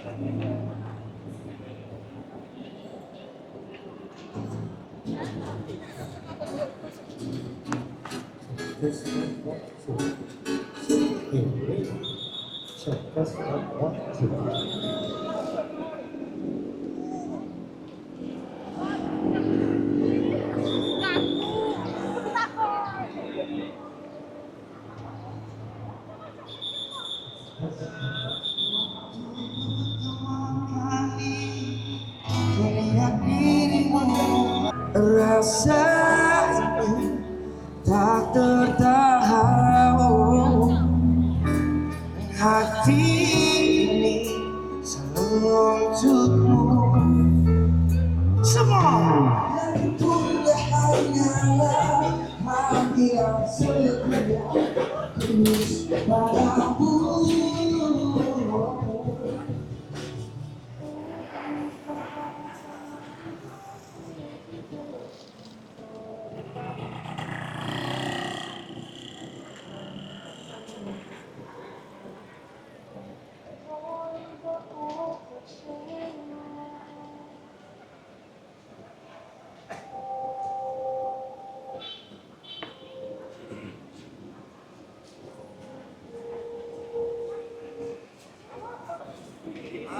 This one, one, two, three, check this one, one, two. はい。Rasa ini tak tertahan. Hati ini selalu untukmu Semua Tunda hanyalah mati yang setia Tulus padamu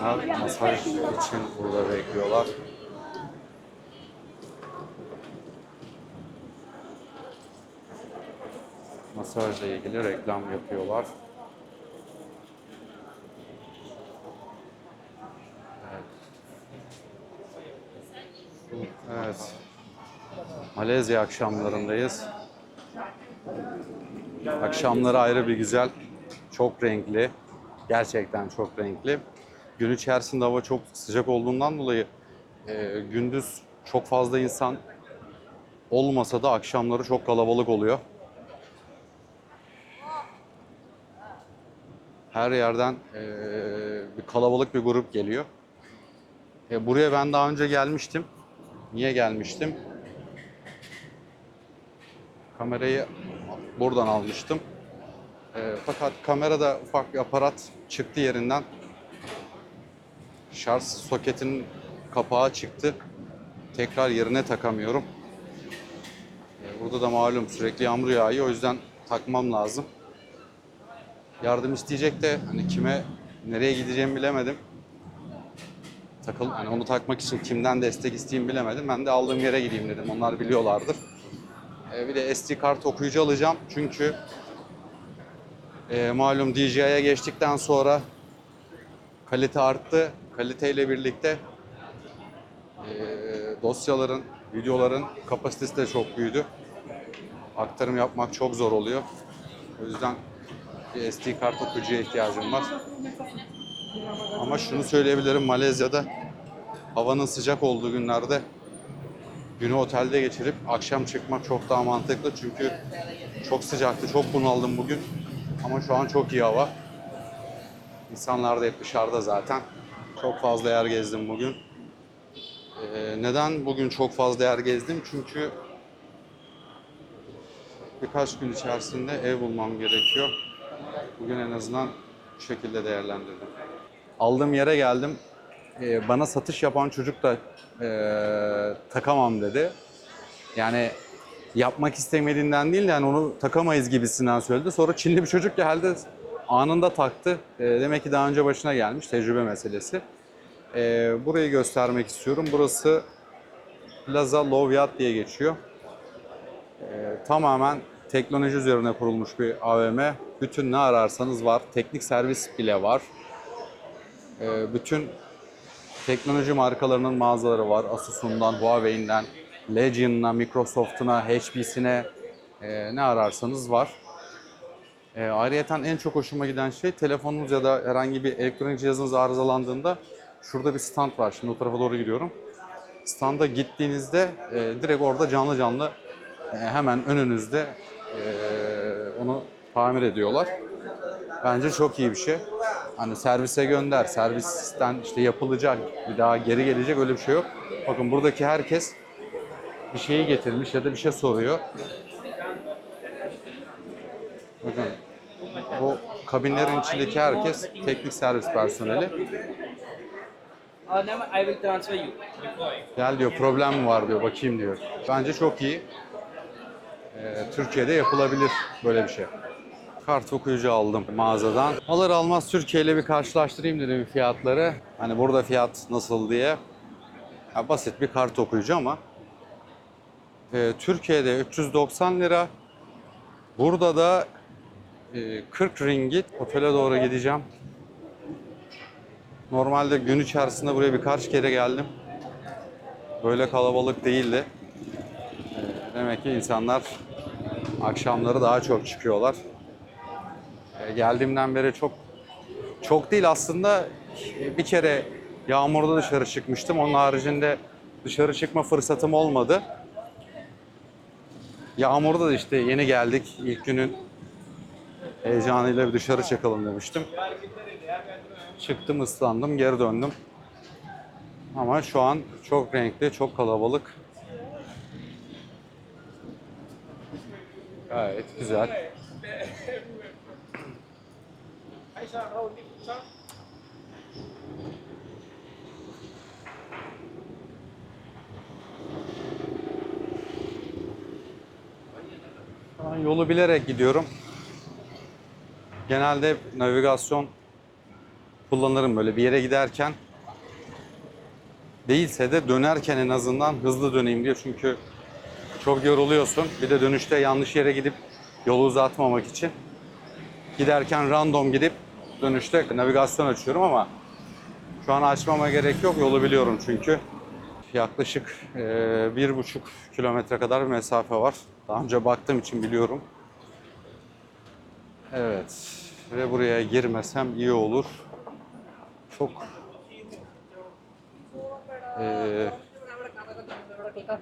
Bunlar masaj için burada bekliyorlar. Masajla ilgili reklam yapıyorlar. Evet. Evet. Malezya akşamlarındayız. Akşamları ayrı bir güzel. Çok renkli. Gerçekten çok renkli. Gün içerisinde hava çok sıcak olduğundan dolayı e, gündüz çok fazla insan olmasa da akşamları çok kalabalık oluyor. Her yerden e, bir kalabalık bir grup geliyor. E, buraya ben daha önce gelmiştim. Niye gelmiştim? Kamerayı buradan almıştım. E, fakat kamerada ufak bir aparat çıktı yerinden. Şarj soketinin kapağı çıktı. Tekrar yerine takamıyorum. E, Burada da malum sürekli yağmur yağıyor. O yüzden takmam lazım. Yardım isteyecek de hani kime nereye gideceğimi bilemedim. Takıl, hani onu takmak için kimden destek isteyeyim bilemedim. Ben de aldığım yere gideyim dedim. Onlar biliyorlardır. E, bir de SD kart okuyucu alacağım. Çünkü e, malum DJI'ye geçtikten sonra kalite arttı. Kaliteyle birlikte e, dosyaların, videoların kapasitesi de çok büyüdü. Aktarım yapmak çok zor oluyor. O yüzden bir SD kart okuyucuya ihtiyacım var. Ama şunu söyleyebilirim Malezya'da havanın sıcak olduğu günlerde günü otelde geçirip akşam çıkmak çok daha mantıklı. Çünkü çok sıcaktı, çok bunaldım bugün. Ama şu an çok iyi hava. İnsanlar da hep dışarıda zaten. Çok fazla yer gezdim bugün. Ee, neden bugün çok fazla yer gezdim? Çünkü birkaç gün içerisinde ev bulmam gerekiyor. Bugün en azından bu şekilde değerlendirdim. Aldığım yere geldim. Ee, bana satış yapan çocuk da ee, takamam dedi. Yani yapmak istemediğinden değil de yani onu takamayız gibisinden söyledi. Sonra Çinli bir çocuk geldi anında taktı. Ee, demek ki daha önce başına gelmiş tecrübe meselesi. Ee, burayı göstermek istiyorum. Burası Plaza Lovyat diye geçiyor. Ee, tamamen teknoloji üzerine kurulmuş bir AVM. Bütün ne ararsanız var. Teknik servis bile var. Bütün teknoloji markalarının mağazaları var. Asus'undan, Huawei'nden, Legion'ına, Microsoft'una, HP'sine ne ararsanız var. E, ayrıyeten en çok hoşuma giden şey telefonunuz ya da herhangi bir elektronik cihazınız arızalandığında şurada bir stand var. Şimdi o tarafa doğru gidiyorum. Standa gittiğinizde e, direkt orada canlı canlı e, hemen önünüzde e, onu tamir ediyorlar. Bence çok iyi bir şey. Hani servise gönder, servisten işte yapılacak, bir daha geri gelecek öyle bir şey yok. Bakın buradaki herkes bir şeyi getirmiş ya da bir şey soruyor. Bakın bu kabinlerin içindeki herkes teknik servis personeli. Uh. Gel diyor problem var diyor bakayım diyor. Bence çok iyi. Ee, Türkiye'de yapılabilir böyle bir şey. Kart okuyucu aldım mağazadan. Alır almaz Türkiye ile bir karşılaştırayım dedim fiyatları. Hani burada fiyat nasıl diye. Ya basit bir kart okuyucu ama e, Türkiye'de 390 lira. Burada da 40 ringgit. Otele doğru gideceğim. Normalde gün içerisinde buraya birkaç kere geldim. Böyle kalabalık değildi. Ee, Demek ki insanlar akşamları daha çok çıkıyorlar. Ee, Geldiğimden beri çok çok değil aslında bir kere yağmurda dışarı çıkmıştım. Onun haricinde dışarı çıkma fırsatım olmadı. Yağmurda da işte yeni geldik. İlk günün heyecanıyla bir dışarı çıkalım demiştim. Çıktım, ıslandım, geri döndüm. Ama şu an çok renkli, çok kalabalık. Gayet güzel. Yolu bilerek gidiyorum. Genelde navigasyon kullanırım böyle bir yere giderken. Değilse de dönerken en azından hızlı döneyim diye çünkü çok yoruluyorsun. Bir de dönüşte yanlış yere gidip yolu uzatmamak için. Giderken random gidip dönüşte navigasyon açıyorum ama şu an açmama gerek yok. Yolu biliyorum çünkü. Yaklaşık bir buçuk kilometre kadar bir mesafe var. Daha önce baktığım için biliyorum. Evet. Ve buraya girmesem iyi olur. Çok eee,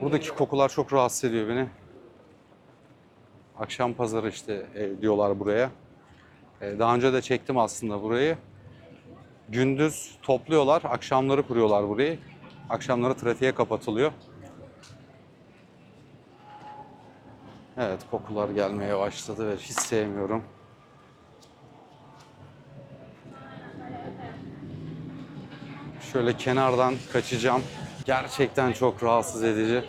buradaki kokular çok rahatsız ediyor beni. Akşam pazarı işte e, diyorlar buraya. E, daha önce de çektim aslında burayı. Gündüz topluyorlar, akşamları kuruyorlar burayı. Akşamları trafiğe kapatılıyor. Evet, kokular gelmeye başladı ve hiç sevmiyorum. Şöyle kenardan kaçacağım. Gerçekten çok rahatsız edici.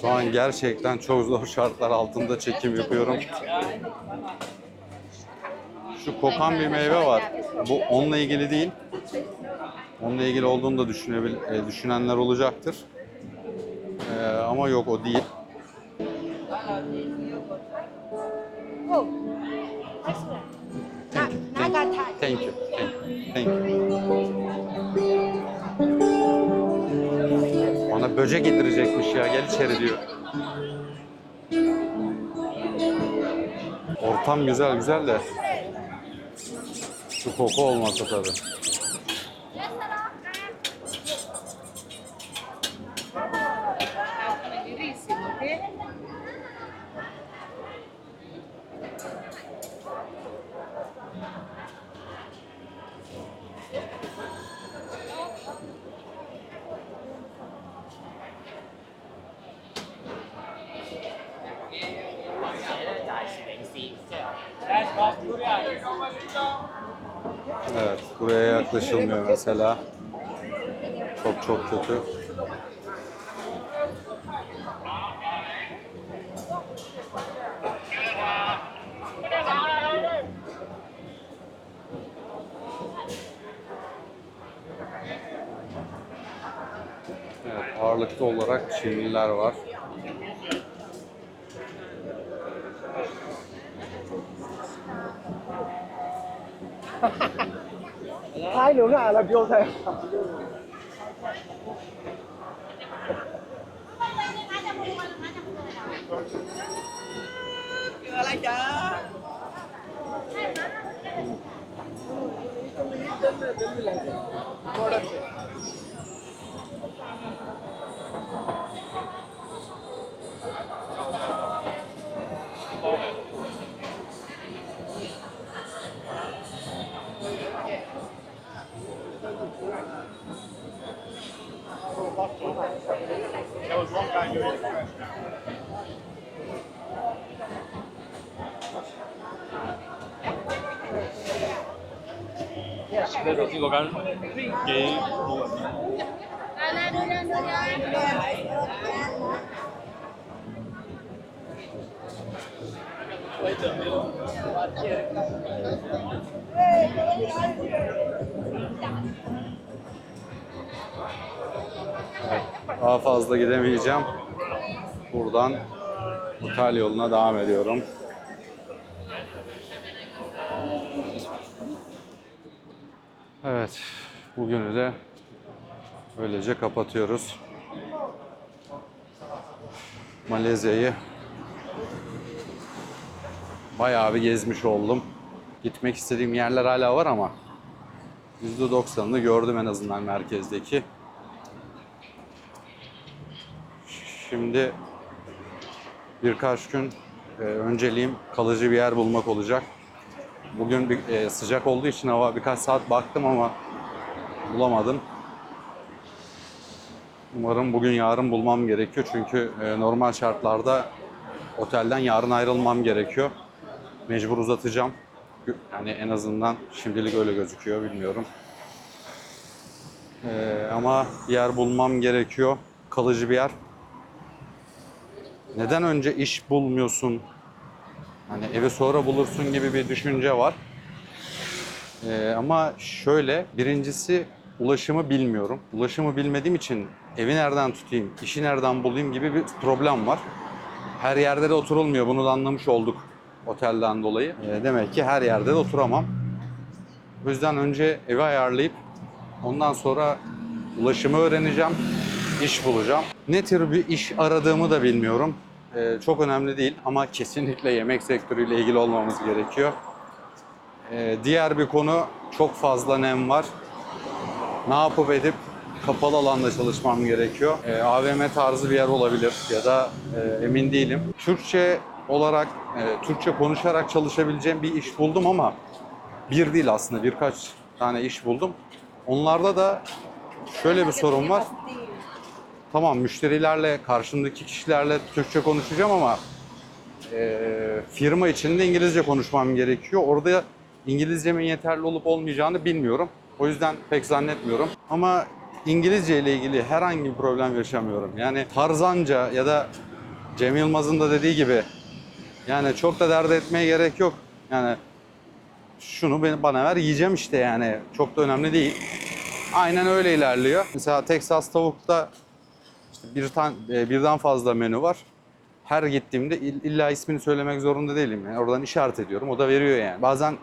Şu an gerçekten çok zor şartlar altında çekim yapıyorum. Şu kokan bir meyve var. Bu onunla ilgili değil bununla ilgili olduğunu da düşünebil- e, düşünenler olacaktır. Ee, ama yok o değil. Thank you. Thank you. Thank you. Thank. Ona böcek indirecekmiş ya. Gel içeri diyor. Ortam güzel güzel de şu koku olmasa tabii. Yaklaşılmıyor mesela. Çok çok kötü. Evet, ağırlıklı olarak Çinliler var. Hai nữa à là vô theo. 这手机我刚给来 There was one guy doing it first. 그대로 찍어간 게임 Wait a minute. Daha fazla gidemeyeceğim. Buradan otel yoluna devam ediyorum. Evet, bugünü de böylece kapatıyoruz. Malezya'yı bayağı bir gezmiş oldum. Gitmek istediğim yerler hala var ama %90'ını gördüm en azından merkezdeki. Şimdi birkaç gün e, önceliğim kalıcı bir yer bulmak olacak. Bugün bir, e, sıcak olduğu için hava birkaç saat baktım ama bulamadım. Umarım bugün yarın bulmam gerekiyor çünkü e, normal şartlarda otelden yarın ayrılmam gerekiyor. Mecbur uzatacağım. Yani en azından şimdilik öyle gözüküyor bilmiyorum. E, ama yer bulmam gerekiyor. Kalıcı bir yer neden önce iş bulmuyorsun? Hani evi sonra bulursun gibi bir düşünce var. Ee, ama şöyle, birincisi ulaşımı bilmiyorum. Ulaşımı bilmediğim için evi nereden tutayım, işi nereden bulayım gibi bir problem var. Her yerde de oturulmuyor. Bunu da anlamış olduk otelden dolayı. Ee, demek ki her yerde de oturamam. O yüzden önce evi ayarlayıp ondan sonra ulaşımı öğreneceğim, iş bulacağım. Ne tür bir iş aradığımı da bilmiyorum. Ee, çok önemli değil ama kesinlikle yemek sektörüyle ilgili olmamız gerekiyor. Ee, diğer bir konu çok fazla nem var. Ne yapıp edip kapalı alanda çalışmam gerekiyor. Ee, AVM tarzı bir yer olabilir ya da e, emin değilim. Türkçe olarak, e, Türkçe konuşarak çalışabileceğim bir iş buldum ama bir değil aslında birkaç tane iş buldum. Onlarda da şöyle bir sorun var. Tamam müşterilerle, karşımdaki kişilerle Türkçe konuşacağım ama e, firma içinde İngilizce konuşmam gerekiyor. Orada İngilizcemin yeterli olup olmayacağını bilmiyorum. O yüzden pek zannetmiyorum. Ama İngilizce ile ilgili herhangi bir problem yaşamıyorum. Yani Tarzanca ya da Cem Yılmaz'ın da dediği gibi yani çok da dert etmeye gerek yok. Yani şunu bana ver yiyeceğim işte yani. Çok da önemli değil. Aynen öyle ilerliyor. Mesela Texas tavukta işte bir tane birden fazla menü var. Her gittiğimde ill- illa ismini söylemek zorunda değilim. Yani oradan işaret ediyorum. O da veriyor yani. Bazen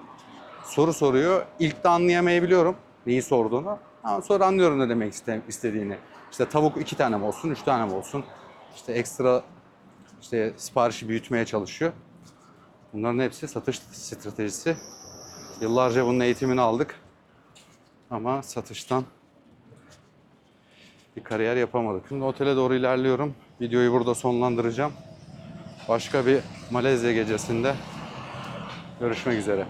soru soruyor. İlk de anlayamayabiliyorum neyi sorduğunu. Ama sonra anlıyorum ne demek iste- istediğini. İşte tavuk iki tane mi olsun, üç tane mi olsun? İşte ekstra işte siparişi büyütmeye çalışıyor. Bunların hepsi satış stratejisi. Yıllarca bunun eğitimini aldık. Ama satıştan bir kariyer yapamadık. Şimdi otele doğru ilerliyorum. Videoyu burada sonlandıracağım. Başka bir Malezya gecesinde görüşmek üzere.